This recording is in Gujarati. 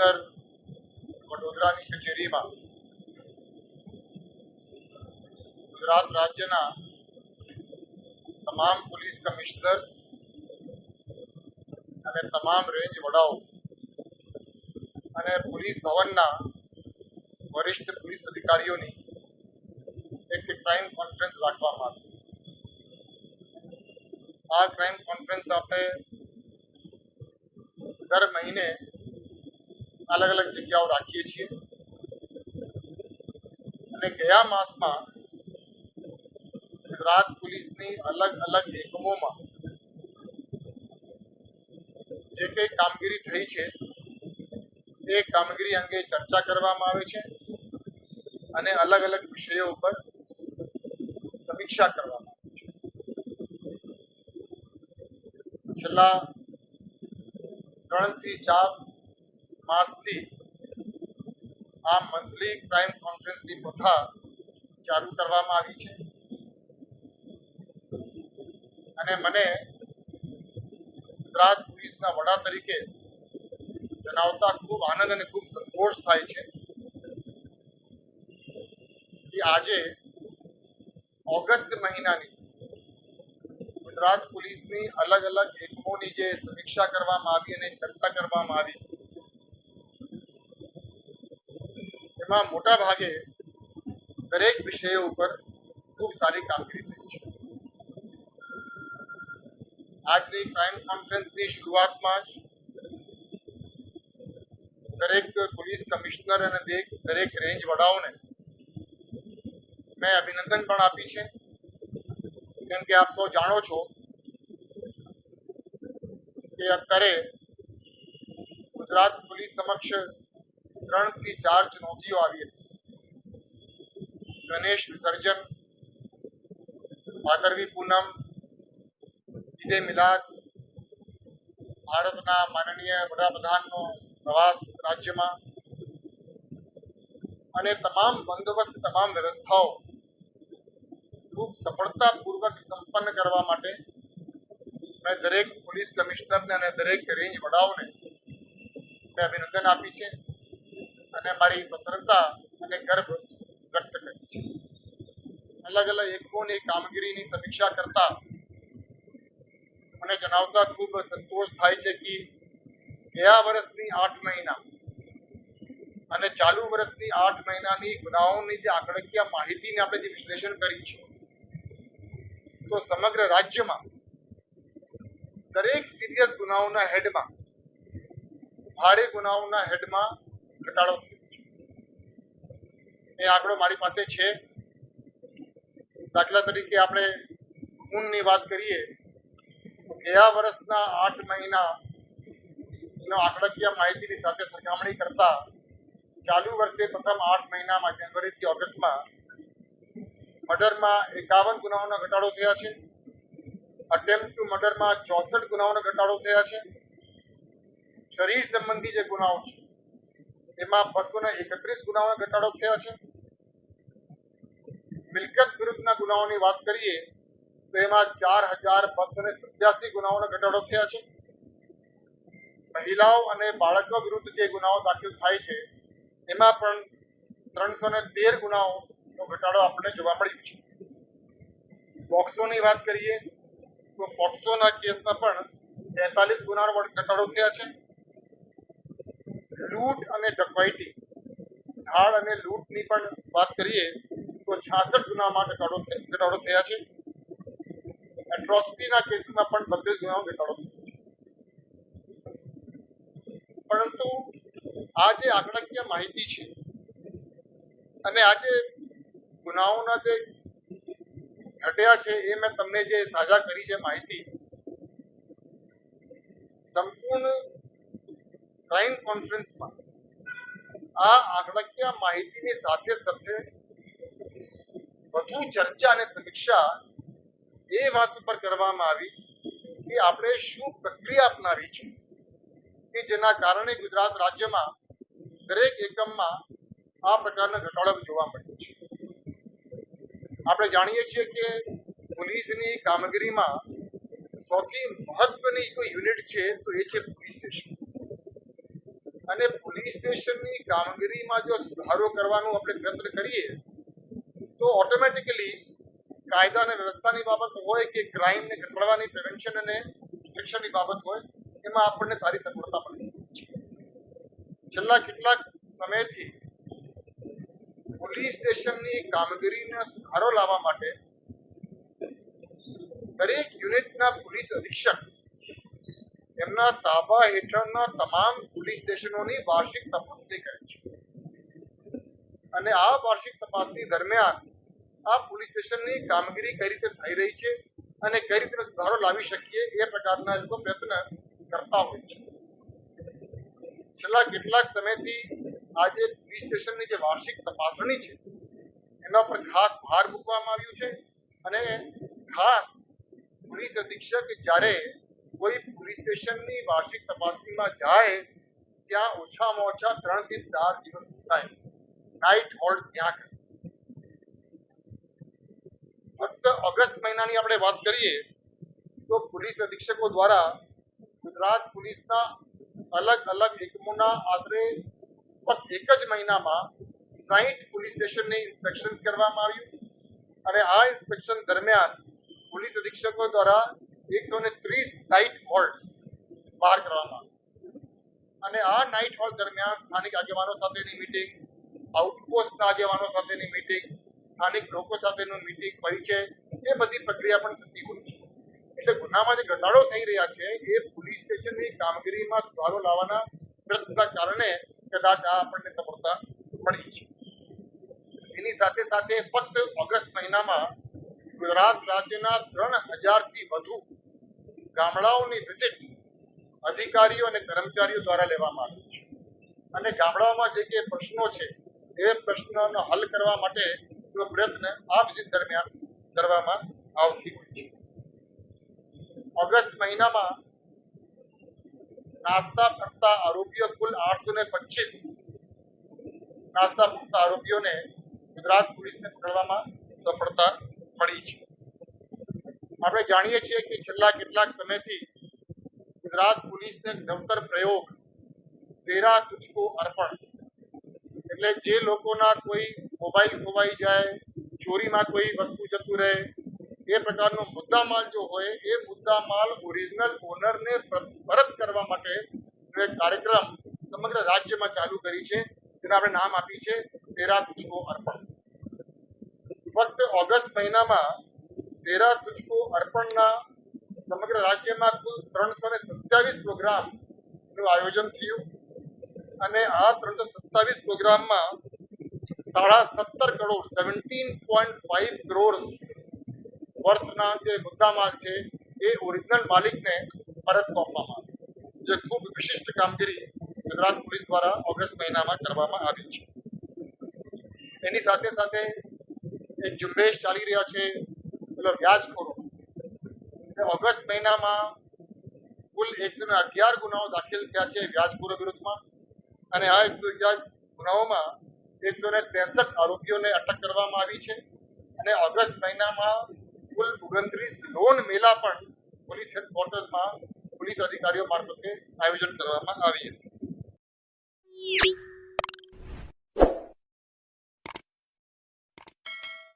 કમિશનર વડોદરાની કચેરીમાં ગુજરાત રાજ્યના તમામ પોલીસ કમિશનર્સ અને તમામ રેન્જ વડાઓ અને પોલીસ ભવનના વરિષ્ઠ પોલીસ અધિકારીઓની એક ક્રાઇમ કોન્ફરન્સ રાખવામાં આવી. આ ક્રાઇમ કોન્ફરન્સ આપણે દર મહિને અલગ અલગ જગ્યાઓ રાખીએ છીએ. અને ગયા માસમાં ગુજરાત પોલીસની અલગ અલગ એકમોમાં જે કંઈ કામગીરી થઈ છે, એ કામગીરી અંગે ચર્ચા કરવામાં આવે છે અને અલગ અલગ વિષયો ઉપર સમીક્ષા કરવામાં આવે છે. છેલ્લા ત્રણથી ચાર માસથી આ મંથલી ક્રાઇમ કોન્ફરન્સની પ્રથા ચાલુ કરવામાં આવી છે. અને મને ગુજરાત પોલીસના વડા તરીકે જણાવતા ખૂબ આનંદ અને ખૂબ સંતોષ થાય છે કે આજે ઓગસ્ટ મહિનાની ગુજરાત પોલીસની અલગ અલગ એકમોની જે સમીક્ષા કરવામાં આવી અને ચર્ચા કરવામાં આવી એમાં મોટા ભાગે દરેક વિષયો ઉપર ખૂબ સારી કામગીરી થઈ છે આજની ક્રાઇમ કોન્ફરન્સની શરૂઆતમાં જ દરેક પોલીસ કમિશનર અને દરેક દરેક રેન્જ વડાઓને મેં અભિનંદન પણ આપી છે કેમ કે આપ સૌ જાણો છો કે અત્યારે ગુજરાત પોલીસ સમક્ષ ત્રણથી ચાર ચુનૌતીઓ આવી હતી. ગણેશ, વિસર્જન ભાદરવી પૂનમ ઈદે મિલાદ ભારતના માનનીય વડાપ્રધાનનો પ્રવાસ રાજ્યમાં અને તમામ બંદોબસ્ત, તમામ વ્યવસ્થાઓ ખૂબ સફળતાપૂર્વક સંપન્ન કરવા માટે મેં દરેક પોલીસ કમિશનરને અને દરેક રેન્જ વડાઓને મેં અભિનંદન આપી છે. અને મારી પ્રસન્નતા અને ગર્વ વ્યક્ત કરી છે. અલગ અલગ એકમોની કામગીરીની સમીક્ષા કરતા મને જણાવતા ખૂબ સંતોષ થાય છે કે ગયા વર્ષની આઠ મહિના અને ચાલુ વર્ષની આઠ મહિનાની ગુનાઓની જે આંકડાકીય માહિતીને આપણે જે વિશ્લેષણ કરી છે, તો સમગ્ર રાજ્યમાં દરેક સિરિયસ ગુનાઓના હેડમાં ભારે ગુનાઓના હેડમાં ઘટાડો એ આંકડો મારી પાસે છે. દાખલા તરીકે આપણે ખૂનની વાત કરીએ, તો ગયા વર્ષના આઠ મહિના આંકડાકીય માહિતીની સાથે સરખામણી કરતા ચાલુ વર્ષે પ્રથમ આઠ મહિનામાં, જાન્યુઆરીથી ઓગસ્ટમાં, મર્ડરમાં એકાવન ગુનાઓનો ઘટાડો થયા છે. અટેમ્પ ટુ મર્ડરમાં ચોસઠ ગુનાઓનો ઘટાડો થયા છે. શરીર સંબંધી જે ગુનાઓ છે એમાં બસો ને એકત્રીસ ગુનાઓના ઘટાડો થયો છે. મિલકત વિરુદ્ધના ગુનાઓની વાત કરીએ, તો એમાં ચાર હજાર બસો ને સત્યાસી ગુનાઓનો ઘટાડો થયા છે. મહિલાઓ અને બાળકો વિરુદ્ધ જે ગુનાઓ દાખલ થાય છે, એમાં પણ ત્રણસો ને તેર ગુનાઓનો ઘટાડો આપણને જોવા મળ્યો છે. પોક્સોની વાત કરીએ, તો પોક્સોના કેસમાં પણ તેતાલીસ ગુનાનો ઘટાડો થયા છે. લૂંટ અને ડકૈતી ધાડ અને લૂંટની પણ વાત કરીએ, તો છાસઠ ગુનામાં ઘટાડો ઘટાડો થયા છે. એટ્રોસિટીના કેસમાં પણ બત્રીસ ગુનામાં ઘટાડો થયો. પરંતુ આ જે આંકડાકીય માહિતી છે, અને આ જે ગુનાઓના જે ઘટ્યા છે, એ મેં તમને જે સાજા કરી છે માહિતી, સંપૂર્ણ ક્રાઇમ કોન્ફરન્સમાં આ આંકડાકીય માહિતીની સાથે સાથે વધુ ચર્ચા અને સમીક્ષા એ વાત ઉપર કરવામાં આવી કે આપણે શું પ્રક્રિયા અપનાવી છે કે જેના કારણે ગુજરાત રાજ્યમાં દરેક એકમમાં આ પ્રકારનો ઘટાડો જોવા મળ્યો છે. આપણે જાણીએ છીએ કે પોલીસની કામગીરીમાં સૌથી મહત્વની કોઈ યુનિટ છે તો એ છે પોલીસ સ્ટેશન. અને પોલીસ સ્ટેશનની કામગીરીમાં જો સુધારો કરવાનો આપણે પ્રયત્ન કરીએ, તો ઓટોમેટિકલી કાયદા અને વ્યવસ્થાની બાબત હોય કે ક્રાઇમને ઘટાડવાની પ્રિવેન્શન અને ડિટેક્શનની બાબત હોય, એમાં આપણને સારી સફળતા મળી. છેલ્લા કેટલાક સમયથી પોલીસ સ્ટેશનની કામગીરીને સુધારો લાવવા માટે દરેક યુનિટના પોલીસ અધિક્ષક એમના તાબા હેઠળના તમામ પોલીસ સ્ટેશનોની વાર્ષિક તપાસણી કરે છે. અને આ વાર્ષિક તપાસણી દરમિયાન આ પોલીસ સ્ટેશનની કામગીરી કઈ રીતે થઈ રહી છે અને કઈ રીતે સુધારો લાવી શકીએ એ પ્રકારના લોકો પ્રયત્ન કરતા હોય છે. છેલ્લા કેટલાક સમયથી આજે પોલીસ સ્ટેશનની જે વાર્ષિક તપાસણી છે, એના પર ખાસ ભાર મૂકવામાં આવ્યું છે અને ખાસ પોલીસ અધિક્ષક જ્યારે કોઈ પોલીસ સ્ટેશનની વાર્ષિક તપાસણીમાં જાય, ત્યાં ઓછામાં ઓછા ત્રણથી ચાર દિવસ થાય. નાઇટ હોલ્ડ ત્યાં કરે ફક્ત ઓગસ્ટ મહિનાની આપણે વાત કરીએ, તો પોલીસ અધિક્ષકો દ્વારા ગુજરાત પોલીસના અલગ અલગ એકમોના આશરે ફક્ત એક જ મહિનામાં સાઈઠ પોલીસ સ્ટેશનની ઇન્સ્પેક્શન કરવામાં આવ્યું. અને આ ઇન્સ્પેક્શન દરમિયાન પોલીસ અધિક્ષકો દ્વારા એકસો ને ત્રીસ નાઇટ હોલ્ટ બહાર કરવામાં અને આ નાઇટ હોલ્ટ દરમિયાન સ્થાનિક આગેવાનો સાથેની મિટિંગ આઉટપોસ્ટના આગેવાનો સાથેની મિટિંગ સ્થાનિક લોકો સાથેનું મિટિંગ પરિચય એ બધી પ્રક્રિયા પણ થતી હોય છે. એટલે ગુનામાં જે ઘટાડો થઈ રહ્યા છે, એ પોલીસ સ્ટેશનની કામગીરીમાં સુધારો લાવવાના પ્રયત્નના કારણે કદાચ આ આપણને સફળતા મળી છે. એની સાથે સાથે ફક્ત ઓગસ્ટ મહિનામાં ગુજરાત રાજ્યના ત્રણ હજારથી વધુ ગામડાઓની વિઝિટ અધિકારીઓ અને કર્મચારીઓ દ્વારા લેવામાં આવી છે. અને ગામડાઓમાં જે કે પ્રશ્નો છે, એ પ્રશ્નોનો હલ કરવા માટે પ્રયત્ન આ વિઝિટ દરમિયાન કરવામાં આવતી હોય છે. ઓગસ્ટ મહિનામાં નાસ્તા ફરતા આરોપીઓ કુલ આઠસો ને પચીસ નાસ્તા ફરતા આરોપીઓને ગુજરાત પોલીસને પકડવામાં સફળતા મળી છે. આપણે જાણીએ છીએ કે છેલ્લા કેટલાક સમયથી ગુજરાત પોલીસને નવતર પ્રયોગ, તેરા તુચકો અર્પણ, એટલે જે લોકોના કોઈ મોબાઈલ ખોવાઈ જાય, ચોરીમાં કોઈ વસ્તુ જતું રહે, એ પ્રકારનો મુદ્દામાલ જો હોય, એ મુદ્દામાલ ઓરિજિનલ ઓનરને પરત કરવા માટે એક કાર્યક્રમ સમગ્ર રાજ્યમાં ચાલુ કરી છે. જેને આપણે નામ આપી છે તેરા તુચકો અર્પણ. ફક્ત ઓગસ્ટ મહિનામાં તેરા તુજકો અર્પણના સમગ્ર રાજ્યમાં કુલ ત્રણસો ને સત્યાવીસ પ્રોગ્રામનું આયોજન થયું. અને આ ત્રણસો સત્તાવીસ પ્રોગ્રામમાં સાડા સત્તર crore, seventeen point five crore વર્થના જે મુદ્દામાલ છે, એ ઓરિજિનલ માલિકને પરત સોંપવામાં આવ્યો, જે ખૂબ વિશિષ્ટ કામગીરી ગુજરાત પોલીસ દ્વારા ઓગસ્ટ મહિનામાં કરવામાં આવી છે. એની સાથે સાથે એક ઝુંબેશ ચાલી રહ્યા છે પેલો વ્યાજખોરો ઓગસ્ટ મહિનામાં કુલ એકસો ને અગિયાર ગુનાઓ દાખલ થયા છે વ્યાજખોરો વિરુદ્ધમાં અને આ એકસો અગિયાર ગુનાઓમાં એકસો ને ત્રેસઠ આરોપીઓને અટક કરવામાં આવી છે અને ઓગસ્ટ મહિનામાં કુલ ઓગણત્રીસ લોન મેલા પણ પોલીસ હેડક્વાર્ટર્સમાં પોલીસ અધિકારીઓ મારફતે આયોજન કરવામાં આવી હતી.